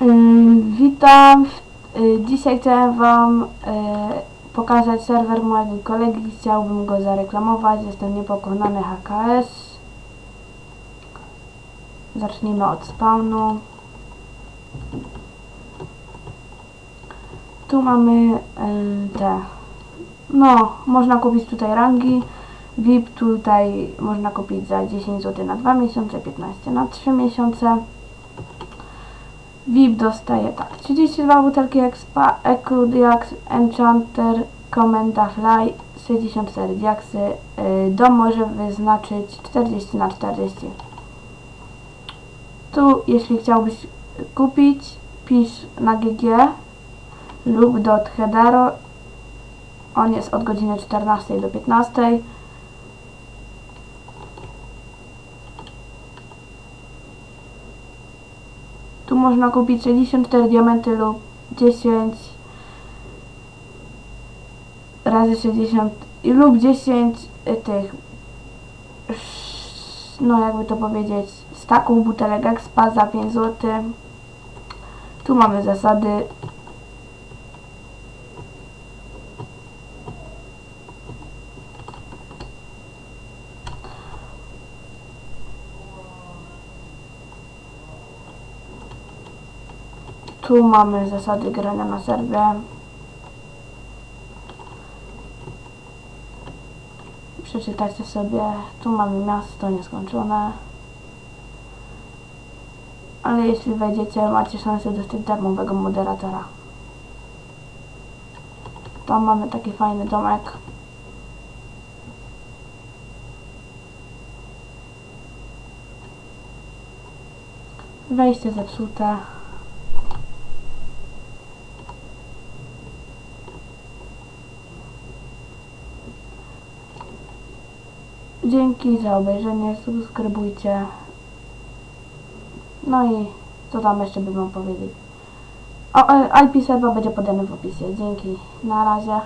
Witam. Y, Dzisiaj chciałem Wam y, pokazać serwer mojego kolegi. Chciałbym go zareklamować. Jestem niepokonany HKS. Zacznijmy od spawnu. Tu mamy y, te. No, można kupić tutaj rangi. VIP tutaj można kupić za 10 zł na 2 miesiące, 15 na 3 miesiące. VIP dostaje tak 32 butelki Expa, Eco Diax, Enchanter, Komenda Fly, 64 diaksy. Yy, dom może wyznaczyć 40 na 40. Tu, jeśli chciałbyś kupić, pisz na GG lub do Headero. On jest od godziny 14 do 15. można kupić 64 diamenty lub 10 razy 60 i lub 10 y, tych no jakby to powiedzieć staków butelek Expa za 5 zł. Tu mamy zasady. Tu mamy zasady grania na serwie. Przeczytajcie sobie. Tu mamy miasto nieskończone. Ale jeśli wejdziecie, macie szansę dostać darmowego moderatora. Tam mamy taki fajny domek. Wejście zepsute. Dzięki za obejrzenie, subskrybujcie. No i co tam jeszcze bym wam powiedzieć. O, e, IP serwa będzie podany w opisie. Dzięki. Na razie.